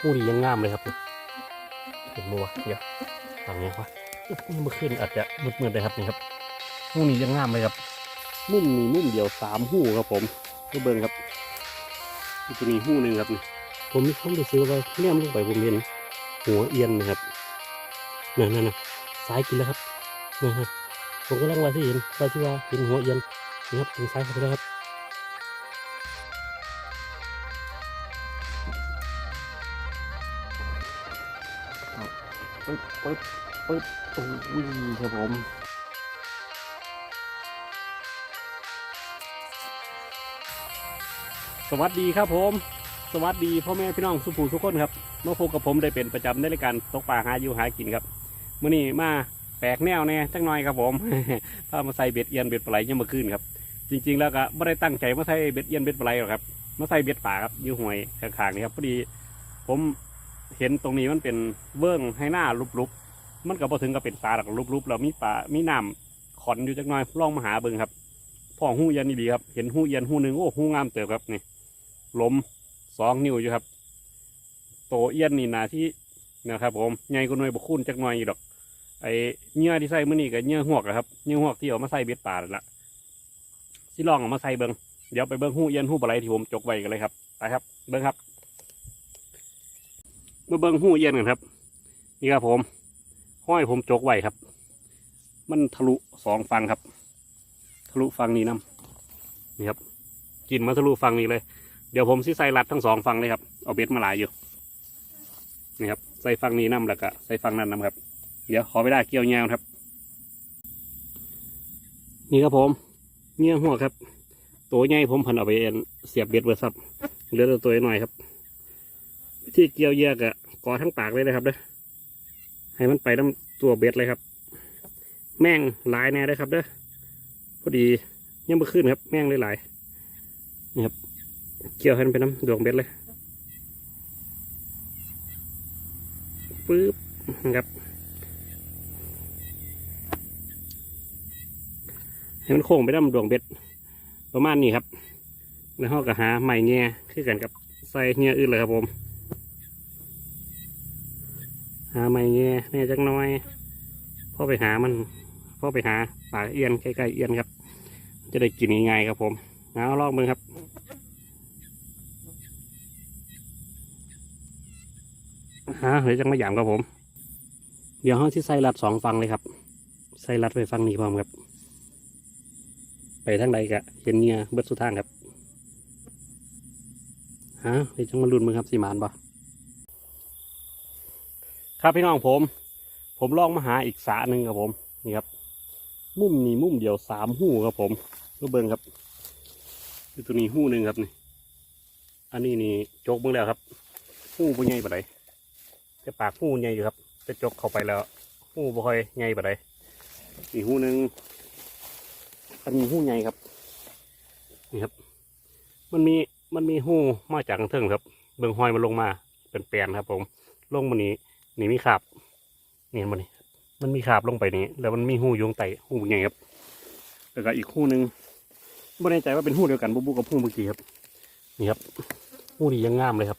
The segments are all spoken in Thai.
หูดียังงามเลยครับเห็นมัวะเดี๋ยวฟังเนี้ยวะเมื่อคืนอาจจะมืดๆเลยครับนี่ครับหูนี้ยังงามเลยครับมุมนี้มุมเดียวสามหูครับผมก็เบิ่งครับมันจะมีหูหนึ่งครับนี่ผมมีความรู้สึกว่าแนมลงไปผมเห็นหัวเอียนนะครับนั่นนั่นนะซ้ายกินแล้วครับนะฮะผมกำลังว่าที่เห็นว่าที่ว่าเห็นหัวเอียนนี่ครับถึงซ้ายเข้าไปแล้วครับ ปึ๊บปึ๊บโอ้ยครับผมสวัสดีครับผม สวัสดีพ่อแม่พี่น้องสุภูทุกคนครับมาพบกับผมได้เป็นประจำในรายการตกปลาหาอยู่หากินครับมื่อนี้มาแปลกแนวแน่จังหน่อยครับผมถ้ามาใส่เบ็ดเอียนเบ็ดปลาไหลยังมาขึ้นครับ จริง ๆ แล้วก็ไม่ได้ตั้งใจมาใส่เบ็ดเอียนเบ็ดปลาไหลหรอกครับมาใส่เบ็ดป่าครับอยู่ห่วยข้างๆนี่ครับพอดี ผม เห็นตรงนี้มันเป็นเบื้องให้หน้าลุบๆมันก็บ่ถึงกับเป็นปลาหรอกลุบๆแล้วมีปลามีน้ำขอนอยู่จักหน่อยล่องมาหาเบิ่งครับพ่อหูเอียันนี่ดีครับ เห็นหูเอียันหูหนึ่งโอ้หูงามเติบครับนี่ลมสองนิ้วอยู่ครับ โตเอียนนี่นาที่นะครับ ผมใหญ่กว่าหน่วยบกคุณจักหน่อยอยู่ดอกไอ้เหงื่อที่ใส่มื้อนี้ก็เหงื่อหวกอะครับเหงื่อหวกที่เอามาใส่เบ็ดปลานั่นละสิลองเอามาใส่เบิงเดี๋ยวไปเบิงหูเอียนหูปลาไหลที่ผมจกไว้กันเลยครับไปครับ เบิงครับ มาเบิ้งหูเย็นกันครับ นี่ครับผมห้อยผมจกไว้ครับ มันทะลุสองฟังครับ ทะลุฟังนี้น้ำนี่ครับกินมาทะลุฟังนี้เลย เดี๋ยวผมสิใส่รัดทั้งสองฟังเลยครับเอาเบ็ดมาหลายอยู่นี่ครับใส่ฟังนี้น้ำแล้วก็ใส่ฟังนั้นน้ำครับ เดี๋ยวขอไปได้เกี่ยวแงวครับ นี่ครับผมเงี้ยหัวครับ ตัวใหญ่ผมพันเอาไปเสียบเบ็ดไว้ครับเหลือแต่ตัวน้อยครับ ที่เกี่ยวเยือกอะกอทั้งปากเลยนะครับเด้อให้มันไปน้ำตัวเบ็ดเลยครับ แม่งหลายแน่เลยครับเด้อพอดียังไม่ขึ้นครับ แม่งหลายๆนี่ครับ เกี่ยวให้มันไปน้ำดวงเบ็ดเลยปึ๊บนะครับให้มันโค้งไปน้ำดวงเบ็ด ประมาณนี้ครับ แล้วเราก็หาใหม่แง่คือกันกับใส่เงี้ยอื่นเลยครับผม หาไม่แง่แน่จักน้อยพ่อไปหามันพ่อไปหาปากเอียนใกล้ๆเอียนครับ จะได้กินง่ายๆครับผมเอาลองมือครับหาเฮ้ยจังไม่หยามครับผม เดี๋ยวห้องที่ใส่รัดสองฟังเลยครับ ใส่รัดไปฟังนี้พร้อมครับ ไปทางใดกะเห็นเงียเบิดสุดทางครับฮะเฮ้ยจังมาลุ้นมือครับสีมานบ่ ครับพี่น้องผม ผมลองมาหาอีกสาหนึ่งครับผมนี่ครับ มุมนี้มุมเดียวสามหูครับผมก็เบิ่งครับคือตัวนี้หูหนึ่งครับนี่อันนี้นี่จกเบิ่งแล้วครับหูบ่ใหญ่ปานใดแต่ปากหูใหญ่อยู่ครับแต่จกเข้าไปแล้วหูบ่ค่อยใหญ่ปานใดอีกหูหนึ่งอันนี้หูใหญ่ครับนี่ครับ มันมีมันมีหูมาจากข้างเทิงครับ เบิ่งหอยมันลงมาเป็นแปลนครับ ผม ลงมานี้ นี่มีขาบนี่เห็นมันนี่มันมีขาบลงไปนี้แล้วมันมีหูอยงไตหูใหญ่ครับแล้วก็อีกหูหนึ่งไม่แน่ใจว่าเป็นหูเดียวกันบุบุกับหูเมื่อกี้ครับนี่ครับหูนี้ยังงามเลยครับ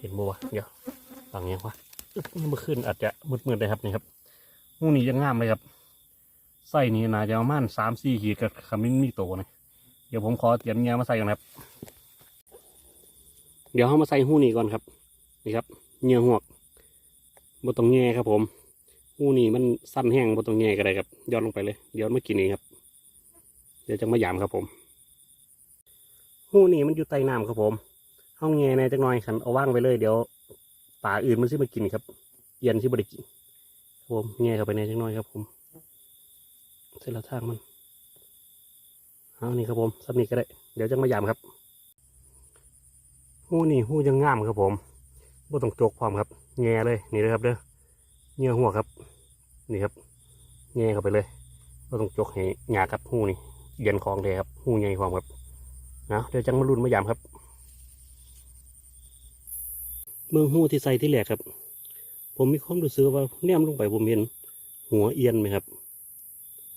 เห็นบัวะเดี๋ยวฝั่งนี้วะนี่เมื่อคืนอาจจะมืดๆเลยครับนี่ครับหูนี้ยังงามเลยครับไส้นี่น่าจะประมาณสามสี่ขีดกับขมิ้นมีโตนะเดี๋ยวผมขอเตรียมเงี้ยมาใส่ก่อนครับ เดี๋ยวเขามาใส่หูนี้ก่อนครับ นี่ครับเงื่อหวก บตรงแง่ครับผมหูนี่มันสั้นแห้งบตรงแง่ก็ได้ครับย้อนลงไปเลยย้อนมากินเองครับ เดี๋ยวจะมาหยามครับผมหูนี่มันอยู่ใต้น้ำครับผมห้องแง่ในจังหน่อยขันเอาว่างไปเลยเดี๋ยวป่าอื่นมันซิมากินครับเย็นที่บริกินครับผมแง่เข้าไปในจังหน่อยครับผมเสร็จแล้วทางมันเอานี่ครับผมสับนี้ก็ได้ เดี๋ยวจะมาหยามครับหูนี่หูยังงามครับผมบ่ต้องโจกพร้อมครับ แง่เลยนี่เลยครับเด้อเงี้ยหัวครับ นี่ครับแง่เข้าไปเลยบ่ต้องจกให้หยาครับหูนี่เย็นของเลยครับหูใหญ่ความครับนะเดี๋ยวจังมาลุ้นมายามครับ เมืองหูที่ใส่ที่แหลกครับ ผมมีความรู้สึกว่าแนมลงไปผมเห็นหัวเอียนไหมครับ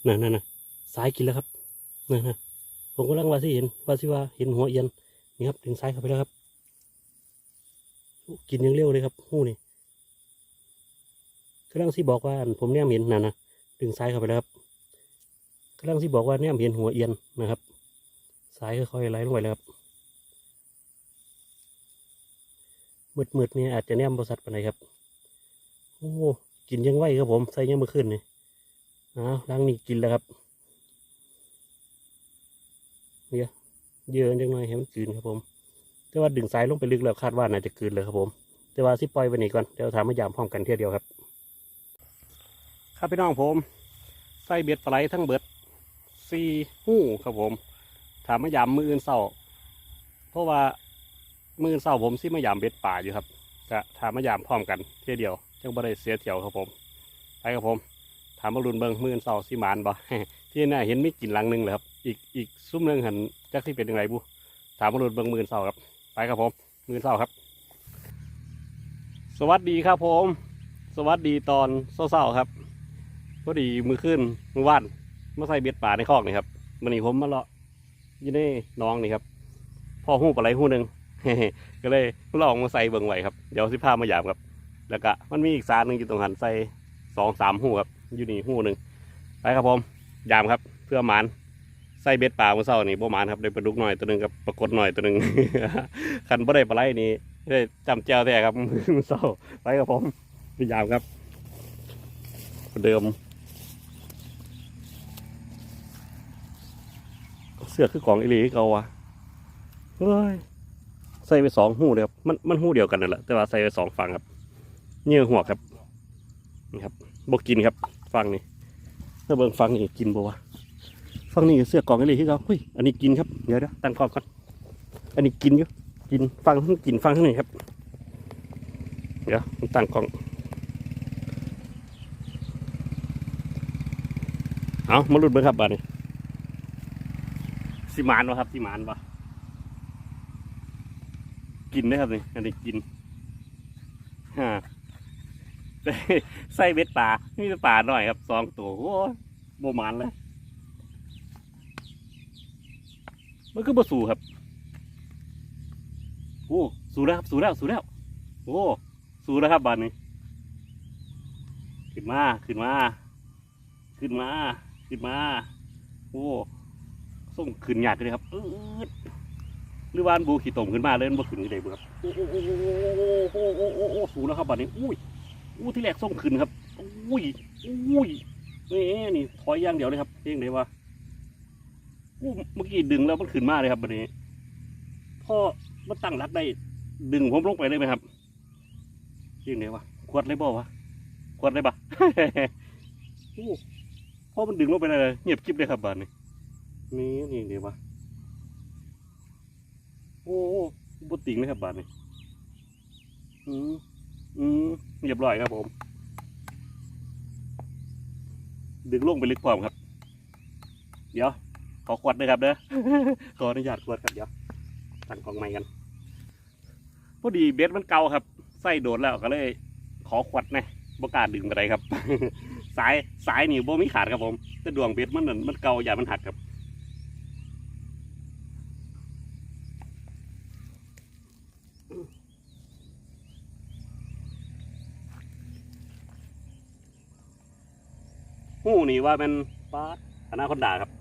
นั่นนั่นนะซ้ายกินแล้วครับนั่นนะผมกำลังว่าที่เห็นว่าที่ว่าเห็นหัวเอียนนี่ครับถึงซ้ายเข้าไปแล้วครับ กินยังเร็วเลยครับหูนี่ กำลังสิบอกว่าผมเนี่ยเห็นน่ะนะดึงซ้ายเข้าไปแล้วครับกำลังสิบอกว่าเนี่ยเห็นหัวเอียนนะครับซ้ายค่อยๆไหลลงไปแล้วครับมืดๆนี่อาจจะแนมบริษัทปานใดครับโอ้กินยังไหวครับผมใส่ยังเมื่อคืนนี่อ้าวล้างนี่กินแล้วครับเนี่ยเยอะจังหน่อยให้มันกลืนครับผม แต่ว่าดึงสายลงไปลึกแล้วคาดว่าน่าจะกืนเลยครับผม แต่ว่าสิปล่อยไว้นี่ก่อนเดี๋ยวถามมายามพร้อมกันเที่ยวเดียวครับ ครับพี่น้องผมใส่เบ็ดปลาไหลทั้งเบิดสี่หู้ครับผม ถามมายามมืออื่นเศร้า เพราะว่ามืออื่นเศร้าผมสิมายามเบ็ดป่าอยู่ครับก็ถามมายามพร้อมกันเที่ยวเดียวจังบ่ได้เสียเที่ยวครับผม ไปครับผม ถามมารุนเบิงมืออื่นเศร้าสิมานบ่ที่น่าเห็นไมีกลิ่นหลังหนึงเลยครับ อีกอีกซุ้มหนึงหันจักที่เป็นยังไงบุถามมารุนเบิงมืออื่นเศร้าครับ ไปครับผม มืออื่นเศร้าครับ สวัสดีครับผม สวัสดีตอนเศร้าๆครับ พอดีมือขึ้นมือว่านมาใส่เบ็ดป่าในคอกนี่ครับมันนี้ผมมาเลาะยี่ในหน้องนี่ครับพ่อหู้ปลาไหลหู้หนึ่งก็เลยลองมาใส่เบิ่งไว้ครับเดี๋ยวสิพามาหยามครับ แล้วก็มันมีอีกสารหนึ่งอยู่ตรงหันใส่สองสามหู้ครับอยู่นี่หู้หนึ่งไปครับผมยามครับ เพื่อหมานใส่เบ็ดป่าเมื่อเช้านี่บ่หมานครับได้ปลาดุกหน่อยตัวหนึ่งกับปรากฏหน่อยตัวหนึ่งคันบ่ได้ปลาไหลนี่ได้จำแจวแท้ครับเมื้อเช้าไปครับผมพยายามครับเดิม เสื้อคือกองอิลีเกาวะเฮ้ยใส่ไปสองหูเลยครับมันมันหูเดียวกันนั่นแหละแต่ว่าใส่ไปสองฝั่งครับเนื้อหัวครับนี่ครับบกินครับฝั่งนี้ถ้าเบิ่งฝั่งนี้กินบ่วะฝั่งนี้เสื้อกองอิลีที่เขาเฮ้ยอันนี้กินครับเดี๋ยวเดี๋ยวตั้งกล้องก่อนอันนี้กินอยู่กินฟังกินฟังทั้งนี้ครับ เดี๋ยวตั้งกล้องเอามาลุ้นเบิ่งครับบ้าดนี้ สิมานวะครับสิมานวะกินได้ครับนี่อันนี้กินฮะใส่เบ็ดป่ามีแต่ป่าหน่อยครับสองตัวโอ้โบหมานเลยมันก็บ่สูครับโอ้สูแล้วครับสูแล้วสูแล้วโอ้สูแล้วครับบานนี้ขึ้นมาขึ้นมา ขึ้นมา ขึ้นมา โอ้ ส่งขึ้นยาดเลยครับอืดหรือว่าบูขี่ตมขึ้นมาเลยบ่ขึ้นอยู่ได้บ่ครับโอ้โอ้โอ้โอ้โอ้โอ้โอ้สูงแล้วครับบัดนี้อุ้ยอู้ที่แรกส่งขึ้นครับอุ้ยอุ้ยนี่นี่ถอยอย่างเดียวเลยครับเรียกได้ว่าอู้เมื่อกี้ดึงแล้วมันขึ้นมาเลยครับบัดนี้พ่อมันตั้งรักได้ ดึงผมลงไปเลยไหมครับเรียกได้ว่าขวดเลยบ่วะขวดเลยบ่พอมันดึงลงไปเลยเงียบกิ๊บเลยครับบัดนี้ นี่นี่เดี๋ยววะโอ้โหบุติงเลยครับบาทนี่อืมอืมเรียบร้อยครับผม ดึงลงไปลึกพร้อมครับ เดี๋ยว ขอขวดเลยครับเด้อขออนุญาตขวดครับเดี๋ยวตั้งกล่องใหม่กันพอดีเบสมันเก่าครับใส่โดดแล้วก็เลย ขอขวดนะบกล้าดึงไปไรครับ สายสายนี่บ่มีขาดครับผมแต่ดวงเบสมันนั่นมันเก่าอย่ามันหักครับ นี่ว่าเป็นปลาอนาคอนดาครับ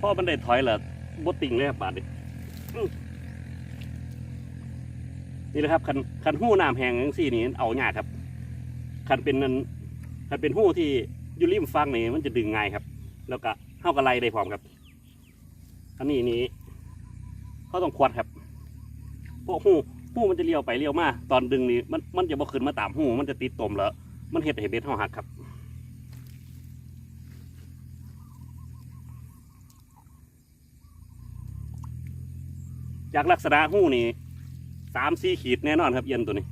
พ่อมันได้ถอยเหรอบดติ่งเลยครับบาดนี้ นี่นะครับคันคันหู้น้ำแห้งจังซี่นี่เอายากครับคันเป็นนั้นคันเป็นหู้ที่อยู่ริมฟังนี่มันจะดึงง่ายครับ แล้วก็เข้ากระไลได้พร้อมครับอันนี้นี่เขาต้องควดครับพวกหู้หู้มันจะเลี้ยวไปเลี้ยวมาตอนดึงนี่มันมันจะบ่ขึ้นมาตามหู้มันจะติดตมแล้วมันเห็ดให้เบ็ดเฮาหักครับจากลักษณะหู้นี่ สามสี่ขีดแน่นอนครับเย็นตัวนี้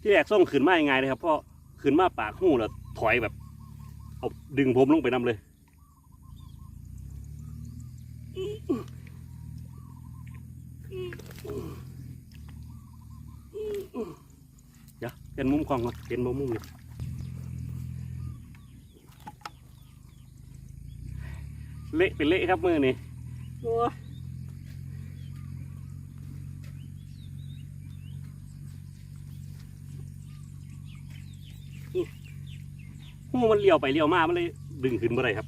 ที่แรกส่งขึ้นมายังไงเลยครับพราะขึ้นมาปากหูแล้วถอยแบบ เอาดึงผมลงไปนำเลย เดี๋ยวเปลี่ยนมุมกล้องก่อนเปลี่ยนมุมมุมนี่ เละเป็นเละครับมือนี่โอ้ยนี่หูมันเลี้ยวไปเลี้ยวมา มันเลยดึงขึ้นมาได้ครับ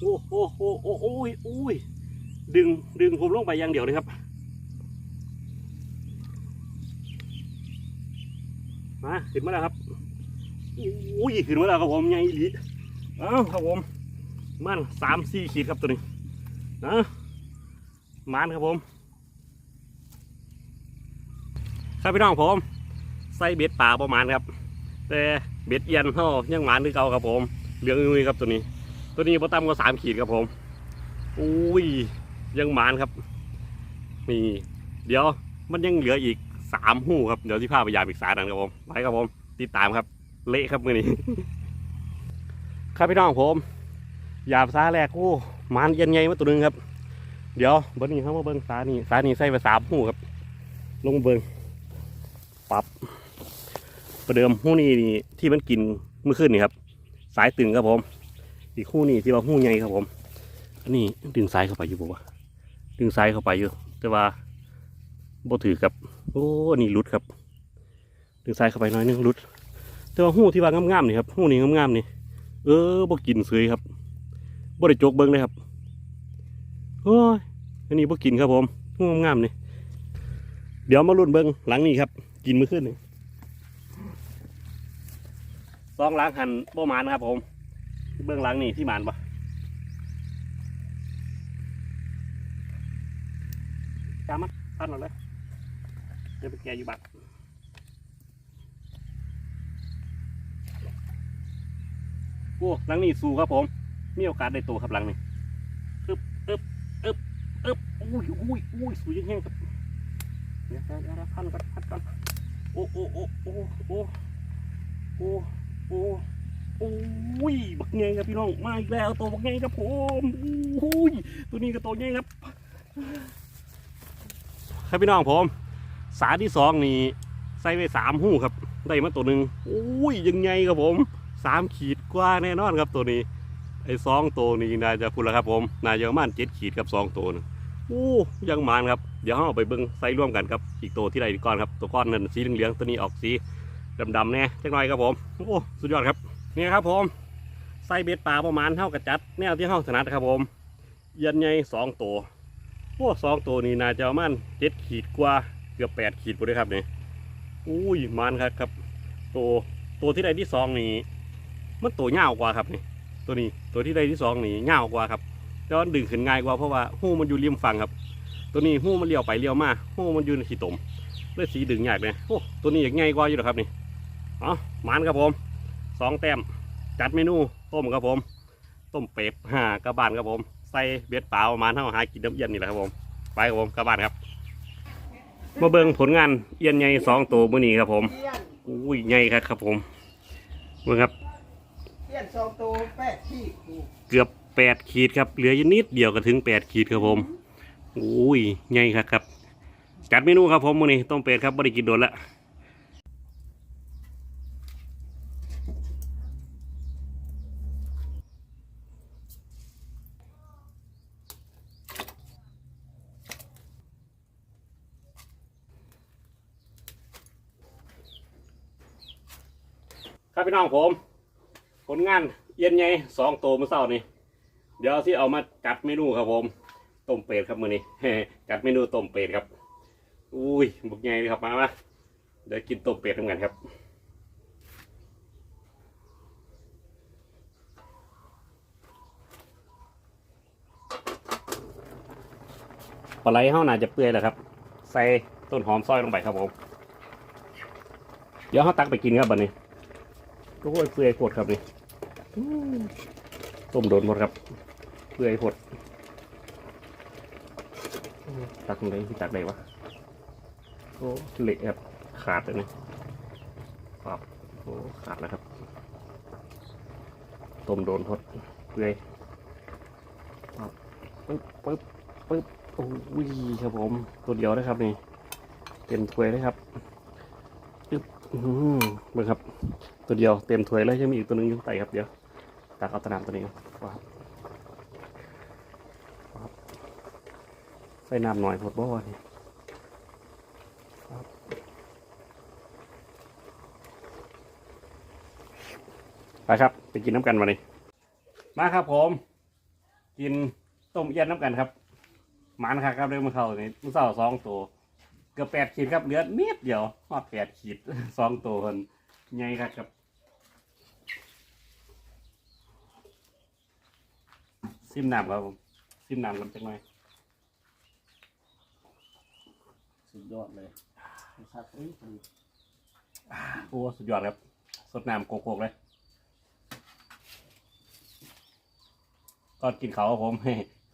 โอ้โหโอ้โหโอ้ยโอ้ยดึงดึงผมลงไปอย่างเดียวเลยครับ มาขึ้นมาแล้วครับอุ้ยขึ้นมาแล้วครับผมใหญ่อีหลีเอ้าครับผมมันสามสี่ขีดครับตัวนี้นะมันครับผม ครับพี่น้องผมใส่เบ็ดป่าประมาณครับ แต่เบ็ดเอียนเขายังหมานคือเก่าครับผมเหลืองอุ้ยครับตัวนี้ ตัวนี้พอต่ำก็สามขีดครับผมอุ้ยยังหมานครับนี่เดี๋ยวมันยังเหลืออีก สามหูครับเดี๋ยวที่พาไปยามอีกสายนั้นครับผมไปครับผมติดตามครับ เละครับมือนี้ ครับพี่น้องผมยามสาแรกโอ้มานเย็นไงมาตัวหนึงครับ เดี๋ยวเบิ้งนี้เขามาเบิ้งสานี่สานี่ใส่ไปสามหูครับ ลงเบิ้งปรับประเดิมหูนี่นี่ที่มันกินเมื่อคืนนี่ครับ สายตึงครับผม อีกคู่นี่ที่ว่าหูใหญ่ครับผมอันนี้ดึงสายเข้าไปอยู่บ่วะดึงสายเข้าไปอยู่ แต่ว่า บถือกับ โอ้อันนี่รุดครับดึงสายเข้าไปน้อยนึงรุด แต่ว่าหู้ที่ว่างามๆนี่ครับหู้นี่งามๆนี่เออบ่กินเสยครับบ่ได้จกเบิ่งเลยครับโอ้ยอันนี้บ่กินครับผมหู้งามๆนี่เดี๋ยวมาลุ้นเบิ่งหลังนี้ครับ กินมื้อคืนนี่ซองหล้างหันบ่หมานครับผม เบื้องหลังนี่ที่หมานปะจามันพันหมดเลย เดี๋ยวไปแกอยู่บัตรโอ้หลังนี่สู้ครับผม มีโอกาสได้ตัวครับหลังนี่อึบอึบอึบอึบอุ้ยอุ้ยอุ้ยสู้ยังแห้งครับเดี๋ยวเดี๋ยวเดี๋ยวพันก่อนพันก่อนโอ้โอ้โอ้โอ้โอ้โอ้โอ้โอ้ยบักไงครับพี่น้องมาอีกแล้วตัวบักไงครับผมโอ้ยตัวนี้ก็ตัวใหญ่ครับครับพี่น้องผม สาที่สองนี่ใส่ไปสามหู้ครับ ได้มาตัวหนึ่งโอ้ยยังไงครับผมสามขีดกว่าแน่นอนครับตัวนี้ ไอ้สองตัวนี้น่าจะคุณละครับผมน่าจะประมาณเจ็ดขีดกับสองตัวนึงโอ้ยังมานครับเดี๋ยวเราไปเบิ้งใส่ร่วมกันครับอีกตัวที่ใดก้อนครับตัวก้อนนั้นสีเหลืองๆตัวนี้ออกสีดำๆแน่จักหน่อยครับผมโอ้สุดยอดครับนี่ครับผมใส่เบ็ดปลาประมาณเท่ากับจัดแนวที่ห้องถนัดครับผมย็นใหญ่สองตัวโอ้สองตัวนี่น่าจะประมาณเจ็ดขีดกว่า เกือบแปดขีดปุ๊เลยครับนี่อุ้ยมันครับครับ ตัวตัวที่ใดที่สองนี่มันตัวเงาวกว่าครับนี่ตัวนี้ตัวที่ใดที่สองนี่เงาวกว่าครับแล้วดึงขึ้นง่ายกว่าเพราะว่าหูมันอยู่ริมฝั่งครับ ตัวนี้หูมันเลี้ยวไปเลี้ยวมาหูมันอยู่ในขี้ตมเลยสีดึงยากเลยโอ้ตัวนี้อยากง่ายกว่าอยู่หรอครับนี่อ๋อมันครับผมสองแต้มจัดเมนูต้มครับผม ต้มเป็ดห่ากระบานครับผม ใส่เบ็ดเปล่ามาณเท่าหากินน้ำเย็นนี่แหละครับผม ไปครับผมกระบานครับ มาเบิ้งผลงานเอียนใหญ่สองตัวมื่อนี้ครับผมอุ้ยใหญ่ครับครับผมเบิ่งครับเลี้ยนสองตัวแปดขีดเกือบแปดขีดครับเหลืออยู่นิดเดียวก็ถึงแปดขีดครับผมอุ้ยใหญ่ครับครับ จัดเมนูครับผมมื่อนี้ต้มเป็ดครับไม่ได้กินโดนละ น้องผม ผลงานเย็นไงสองตัวมื้อเช้านี่เดี๋ยวที่เอามาจัดเมนูครับผมต้มเป็ดครับมื้อนี้จัดเมนูต้มเป็ดครับอุ้ยบุกใหญ่เลยครับมามาเดี๋ยวกินต้มเป็ดทำกันครับปลาไหลเฮาน่าจะเปื่อยแล้วครับ ใส่ต้นหอมซอยลงไปครับผม เดี๋ยวเขาตักไปกินครับบัดนี้ โอ้ยเปื่อยโคตรครับนี่ต้มโดนหมดครับเปื่อยโคตรตักตรงไหนที่ตักได้วะโอ้เละครับขาดเลยนะครับโอ้ขาดแล้วครับต้มโดนทดเปื่อยครับปึ๊บปึ๊บปึ๊บโอ้ยครับผมตัวเดียวนะครับนี่เต็มถ้วยเลยครับ อืมเบิ่งครับ ตัวเดียวเต็มถ้วยเลยยังมีอีกตัวหนึงอยู่ข้างใต้ครับเดี๋ยวตักเอาตะนามตัวนี้ก่อนว้าวว้าวใส่น้ำหน่อยหมดบ่วะนี่ครับไปครับ ไปกินน้ำกันมาเลยมาครับผม กินต้มเอี้ยนน้ำกันครับหมานครับครับเรื่องมาเข้านี่มือเศร้าสองตัว เกือบแปดขีดครับเหลือนิดเดียวฮอดแปดขีดสองตัวคนใหญ่ครับครับซิมน้ำครับผมซิมน้ำกันจังหน่อยสุดยอดเลยสัตว์นี่คือโอ้สุดยอดครับ สดน้ำโกกๆเลยก่อนกินเขาวครับผม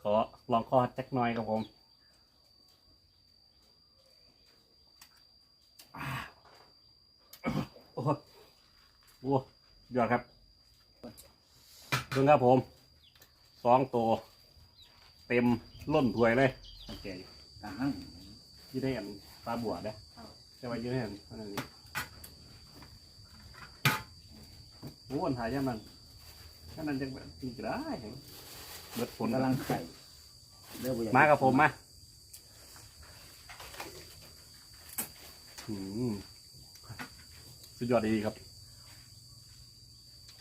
ขอลองคอจักหน่อยครับผม โอ้โหโอ้ยอดครับดูครับผมสองตัวเต็มล้นถ้วยเลยโอเคอ่าฮะยี่ได้อันปลาบัวได้อจะไว้ยี่ได้อันอันนี้โอ้อันหายยังมันแค่นั้นจะแบบกินก็ได้เบิดผผลกำลังไข่เริ่อยมากับผมมาอืม สุดยอดดีครับ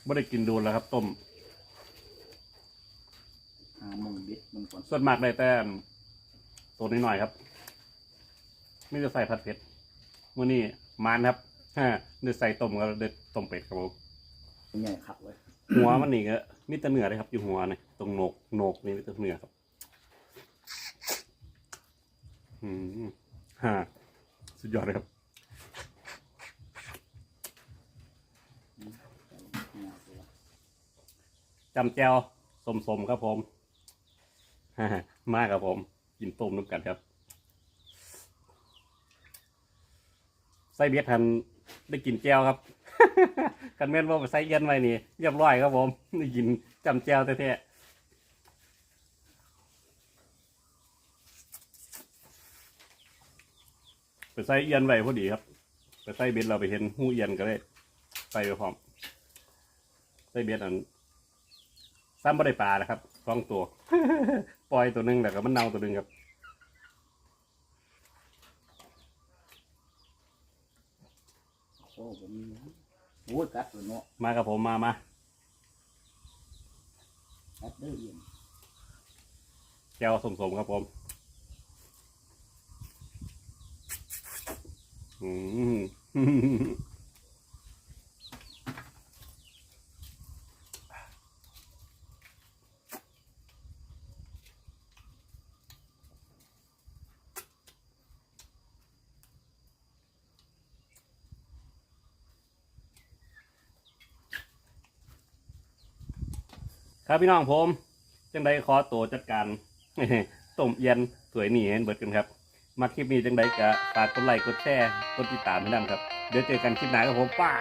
ไม่ได้กินดูแล้วครับ ต้มหามึงบิดมึงก่อนส่วนมากได้แต่ตัวนิดหน่อยครับไม่ได้ใส่ผัดเผ็ดมื่อนี้มานครับฮะเดือใส่ต้มก็เดือต้มเป็ดครับผมใหญ่ขับเลยหัวมันนี่ก็มีแต่เนื้อเลยครับ อยู่หัวนี่ตรงโหนกโหนกนี่มีแต่เนื้อครับ อืมฮะสุดยอดเลยครับ จำแจวสมๆครับผมฮ่าๆมากครับผม กินต้มน้ำกันครับ ไส้เบียดทันได้กินแจวครับ กันแม่นว่าไปใส่เย็นไว้นี่เรียบร้อยครับผมได้กินจำแจวแท้ๆไปใส่เอียนไว้พอดีครับ ไปใส่เบ็ดเราไปเห็นหูเอียนก็ได้ใส่ไปพร้อมใส่เบ็ดอัน ซ้ำบ่ได้ปลานะครับสองตัว ปล่อยตัวหนึ่งแล้วก็มันเน่าตัวหนึ่งครับโอ้ผมมีนะโอ้ยกัดเลยเนาะมากับผมมามากัดเด้อเอียนแก้วสมๆครับผม อืม ครับพี่น้องผมจังใดขอตัวจัดการต้มเย็นสวยหนีเห็นเบิดกันครับ มาคลิปนี้จังใดก็ฝากกดไลค์กดแชร์กดติดตามให้นำครับ เดี๋ยวเจอกันคลิปหน้าครับผมป้า